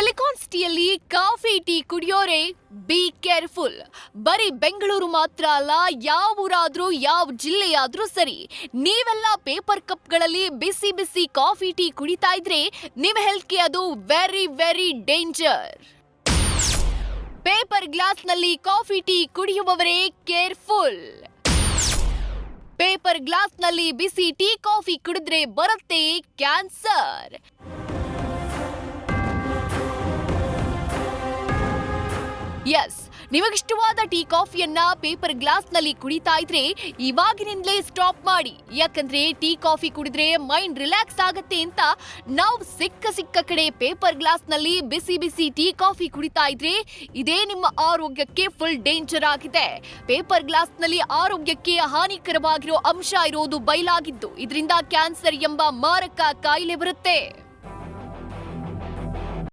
Silicon ಸಿಟಿಯಲ್ಲಿ coffee, tea ಕುಡಿಯೋರೆ be careful ಬರೀ ಬೆಂಗಳೂರು ಮಾತ್ರ ಅಲ್ಲ, ಯಾವ ಊರಾದ್ರೂ, ಯಾವ ಜಿಲ್ಲೆಯಾದ್ರೂ ಸರಿ, ನೀವೆಲ್ಲ ಪೇಪರ್ ಕಪ್ಗಳಲ್ಲಿ ಬಿಸಿ ಬಿಸಿ ಕಾಫಿ, ಟೀ ಕುಡಿತಾ ಇದ್ರೆ ನಿಮ್ಮ ಹೆಲ್ತ್ಗೆ ಅದು ವೆರಿ ವೆರಿ ಡೇಂಜರ್ ಪೇಪರ್ ಗ್ಲಾಸ್ನಲ್ಲಿ ಕಾಫಿ, ಟೀ ಕುಡಿಯುವವರೇ ಕೇರ್ಫುಲ್ ಪೇಪರ್ ಗ್ಲಾಸ್ನಲ್ಲಿ ಬಿಸಿ ಟೀ, ಕಾಫಿ ಕುಡಿದ್ರೆ ಬರುತ್ತೆ ಕ್ಯಾನ್ಸರ್ ಎಸ್ ನಿಮಗಿಷ್ಟವಾದ ಟೀ ಕಾಫಿಯನ್ನ ಪೇಪರ್ ಗ್ಲಾಸ್ನಲ್ಲಿ ಕುಡಿತಾ ಇದ್ರೆ ಇವಾಗಿನಿಂದಲೇ ಸ್ಟಾಪ್ ಮಾಡಿ. ಯಾಕಂದ್ರೆ ಟೀ ಕಾಫಿ ಕುಡಿದ್ರೆ ಮೈಂಡ್ ರಿಲ್ಯಾಕ್ಸ್ ಆಗತ್ತೆ ಅಂತ ನಾವು ಸಿಕ್ಕ ಸಿಕ್ಕ ಕಡೆ ಪೇಪರ್ ಗ್ಲಾಸ್ನಲ್ಲಿ ಬಿಸಿ ಬಿಸಿ ಟೀ ಕಾಫಿ ಕುಡಿತಾ ಇದ್ರೆ ಇದೇ ನಿಮ್ಮ ಆರೋಗ್ಯಕ್ಕೆ ಫುಲ್ ಡೇಂಜರ್ ಆಗಿದೆ. ಪೇಪರ್ ಗ್ಲಾಸ್ನಲ್ಲಿ ಆರೋಗ್ಯಕ್ಕೆ ಹಾನಿಕರವಾಗಿರೋ ಅಂಶ ಇರೋದು ಬಯಲಾಗಿದ್ದು. ಇದರಿಂದ ಕ್ಯಾನ್ಸರ್ ಎಂಬ ಮಾರಕ ಕಾಯಿಲೆ ಬರುತ್ತೆ.